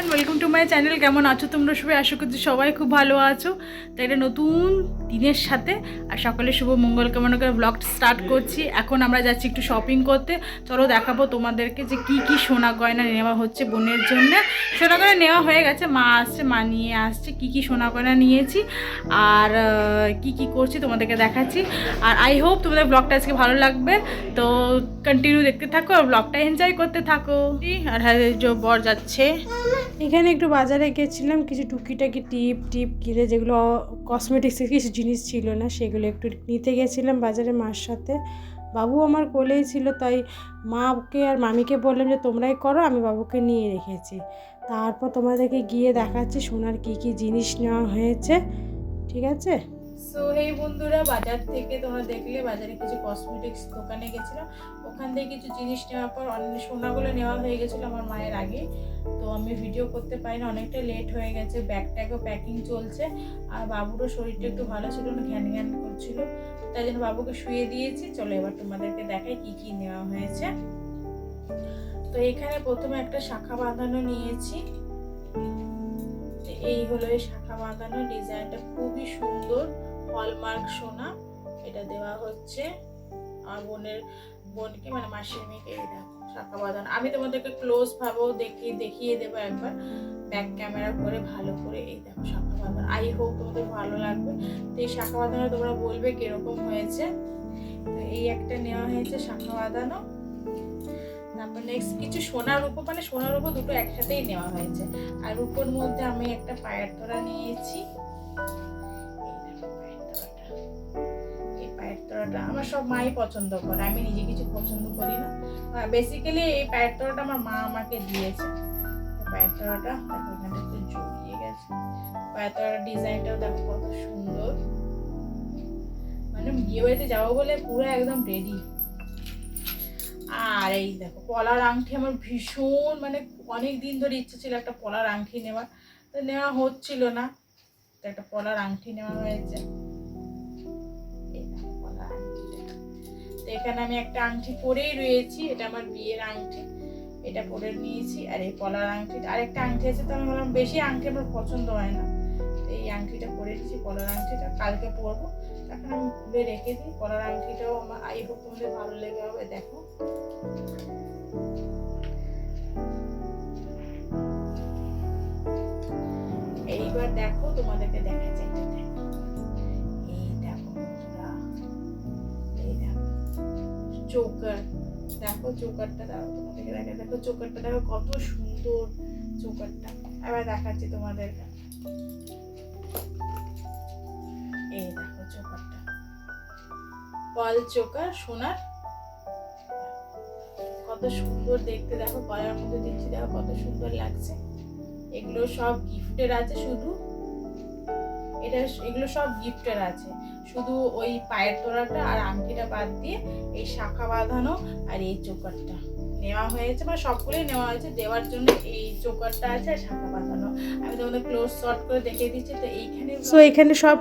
Everyone welcome to my channel কেমন আছো তোমরা সবাই? আশা করছি সবাই খুব ভালো আছো। তাই এটা নতুন দিনের সাথে। আর সকালে শুভ মঙ্গল কামনা করে ব্লগ স্টার্ট করছি। এখন আমরা যাচ্ছি একটু শপিং করতে। চলো দেখাবো তোমাদেরকে যে কি কি সোনা গয়না নেওয়া হচ্ছে বোনের জন্য। সোনা গয়না নেওয়া হয়ে গেছে। মা আসছে, মা নিয়ে আসছে। কি কি সোনা গয়না নিয়েছি। আর কি কি করছি তোমাদেরকে দেখাচ্ছি। আর আই হোপ তোমাদের ব্লগটা আজকে ভালো লাগবে। তো কন্টিনিউ দেখতে থাকো আর ব্লগটা এনজয় করতে থাকো। আর হ্যাঁ বর যাচ্ছে। এখানে একটু বাজারে গেছিলাম, কিছু টুকিটাকি টিপ টিপ কিনে যেগুলো কসমেটিক্সের কিছু জিনিস ছিল না, সেগুলো একটু নিতে গেছিলাম বাজারে মার সাথে। বাবু আমার কোলেই ছিল, তাই মাকে আর মামিকে বললাম যে, তোমরাই করো, আমি বাবুকে নিয়ে রেখেছি। তারপর তোমাদেরকে গিয়ে দেখাচ্ছি, সোনার কী কী জিনিস নেওয়া হয়েছে, ঠিক আছে? সো এই বন্ধুরা, বাজার থেকে তোমরা দেখলে বাজারে কিছু কসমেটিক্স দোকানে গেছিলাম। ওখান থেকে কিছু জিনিস নেওয়ার পর অনেক সোনাগুলো নেওয়া হয়ে গেছিল আমার মায়ের আগে। তো আমি ভিডিও করতে পারি না অনেকটা লেট হয়ে গেছে ব্যাগটাকেও প্যাকিং চলছে। আর বাবুরও শরীরটা একটু ভালো ছিল না ঘ্যান ঘ্যান করছিল। তাই জন্য বাবুকে শুয়ে দিয়েছি, চলো এবার তোমাদেরকে দেখাই কি কি নেওয়া হয়েছে। তো এখানে প্রথমে একটা শাখা বাঁধানো নিয়েছি। এই হলো এই শাখা বাঁধানো ডিজাইনটা। খুবই সুন্দর। হলমার্ক সোনা। এটা দেওয়া হচ্ছে। আমার বোনের, বোনকে মানে মাসির মেয়েকে এই দেখো, শাখা বাঁধানো। আমি তোমাদেরকে ক্লোজ ভাবেও দেখিয়ে দেখিয়ে দেবো একবার। ব্যাক ক্যামেরা করে, ভালো করে এই দেখো শাখা বাঁধানো। আই হোপ তোমাদের ভালো লাগবে। তো এই শাখা বাঁধানো তোমরা বলবে কীরকম হয়েছে। তো এই একটা নেওয়া হয়েছে শাখা বাঁধানো। তারপর নেক্সট কিছু সোনার উপর মানে সোনার উপর দুটো একসাথেই নেওয়া হয়েছে। আর উপর মধ্যে আমি একটা পায়ের তোড়া নিয়েছি। পায়ের তোড়াটা। আমার সব মাই পছন্দ করে, আমি নিজে কিছু পছন্দ করি না। বেসিক্যালি এই পায়ের তোড়াটা আমার মা আমাকে দিয়েছে। পায়ের দেখো এখানটা একটু জড়িয়ে গেছে। পায়ের তোড়ার ডিজাইনটাও দেখো কত সুন্দর। মানে বিয়ে বাড়িতে যাব বলে পুরো একদম রেডি আর এই দেখো পলার আংটি আমার ভীষণ মানে অনেক দিন ধরে ইচ্ছে ছিল একটা পলার আংটি নেওয়ার, তো নেওয়া হচ্ছিল না। তো একটা পলার আংটি নেওয়া হয়েছে। তো এখানে আমি একটা আংটি পরেই রয়েছি, এটা আমার বিয়ের আংটি, এটা পরে নিয়েছি, আর এই পলার আংটিটা আরেকটা আংটি আছে, তো আমি বললাম বেশি আংটি আমার পছন্দ হয় না। আংটিটা পরে এসেছি পলার আংটিটা। কালকে পরবো। এখন আমি খুলে রেখে দিই। পলার আংটিটাও আমার আই হোপ তোমাদের ভালো লেগে হবে, দেখো। এইবার দেখো তোমাদেরকে দেখাচ্ছি। চোকার। দেখো চোকারটা দেখো তোমাদেরকে দেখা দেখো চোকারটা, দেখো কত সুন্দর চোকারটা। এবার দেখাচ্ছি তোমাদেরকে। এই দেখো চোকারটা। পল চোকার সোনার। কত সুন্দর দেখতে দেখো গলার মধ্যে দিচ্ছি দেখো কত সুন্দর লাগছে। এগুলো সব গিফটের আছে শুধু। এটা এগুলো সব গিফটের আছে। শুধু ওই পায়ের তোড়াটা আর আংটিটা বাদ দিয়ে এই শাখা বাঁধানো আর এই চোকারটা। নেওয়া হয়েছে বা সবগুলোই নেওয়া হয়েছে, দেওয়ার জন্য এই চোকারটা আছে শাখা বাঁধানো। আমি তোমাদের ক্লোজ শর্ট করে দেখিয়ে দিচ্ছি, তো এইখানে সো এখানে সব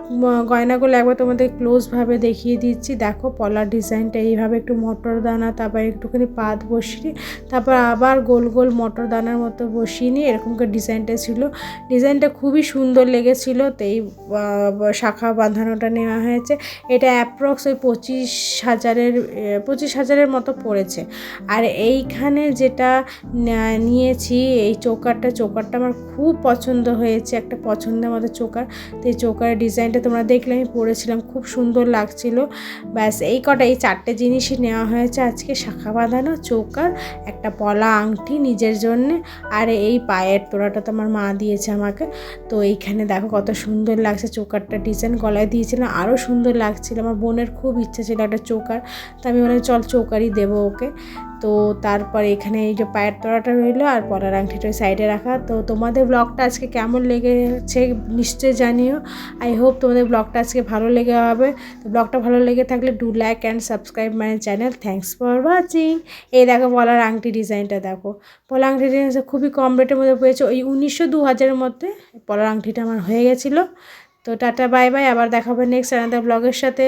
গয়নাগুলো একবার তোমাদের ক্লোজভাবে দেখিয়ে দিচ্ছি। দেখো, পলার ডিজাইনটা এইভাবে একটু মটর দানা, তারপর একটুখানি পাত বসিয়ে, তারপর আবার গোল গোল মটর দানার মতো বসিয়ে নিয়ে এরকম করে ডিজাইনটা ছিল। ডিজাইনটা খুবই সুন্দর লেগেছিলো, তো এই শাখা বাঁধানোটা নেওয়া হয়েছে। এটা অ্যাপ্রক্স ওই পঁচিশ হাজারের পঁচিশ হাজারের মতো পড়েছে। আর এইখানে যেটা নিয়েছি, এই চোকারটা চোকারটা আমার খুব পছন্দ হয়েছে, একটা পছন্দের মতো চোকার। তো এই চোকারের ডিজাইনটা তোমরা দেখলে, আমি পরেছিলাম, খুব সুন্দর লাগছিল। ব্যাস, এই কটা, এই চারটে জিনিসই নেওয়া হয়েছে আজকে, শাখা বাঁধানো চোকার, একটা পলা আংটি নিজের জন্যে, আর এই পায়ের তোড়াটা তো আমার মা দিয়েছে আমাকে। তো এইখানে দেখো কত সুন্দর লাগছে চোকারটা, ডিজাইন গলায় দিয়েছিলাম আরও সুন্দর লাগছিল, আমার বোনের খুব ইচ্ছা ছিল একটা চোকার। তো আমি বললাম, চল চোকারই দেবো ওকে। তো তারপর এখানে এই যে পায়ের তোড়াটা রইল আর পলার আংটিটা সাইডে রাখা। তো তোমাদের ব্লগটা আজকে কেমন লেগেছে নিশ্চয়ই জানিও। আই হোপ তোমাদের ব্লগটা আজকে ভালো লেগে হবে। তো ব্লগটা ভালো লেগে থাকলে do like and subscribe my channel thanks for watching এই দেখো পলার আংটি ডিজাইনটা দেখো। পলার আংটি ডিজাইনটা খুবই কম রেটের মধ্যে পেয়েছে। ওই উনিশশো দু হাজারের মধ্যে পলার আংটিটা আমার হয়ে গেছিল। তো টাটা বাই বাই আবার দেখা হবে নেক্সট আনাদার ব্লগের সাথে।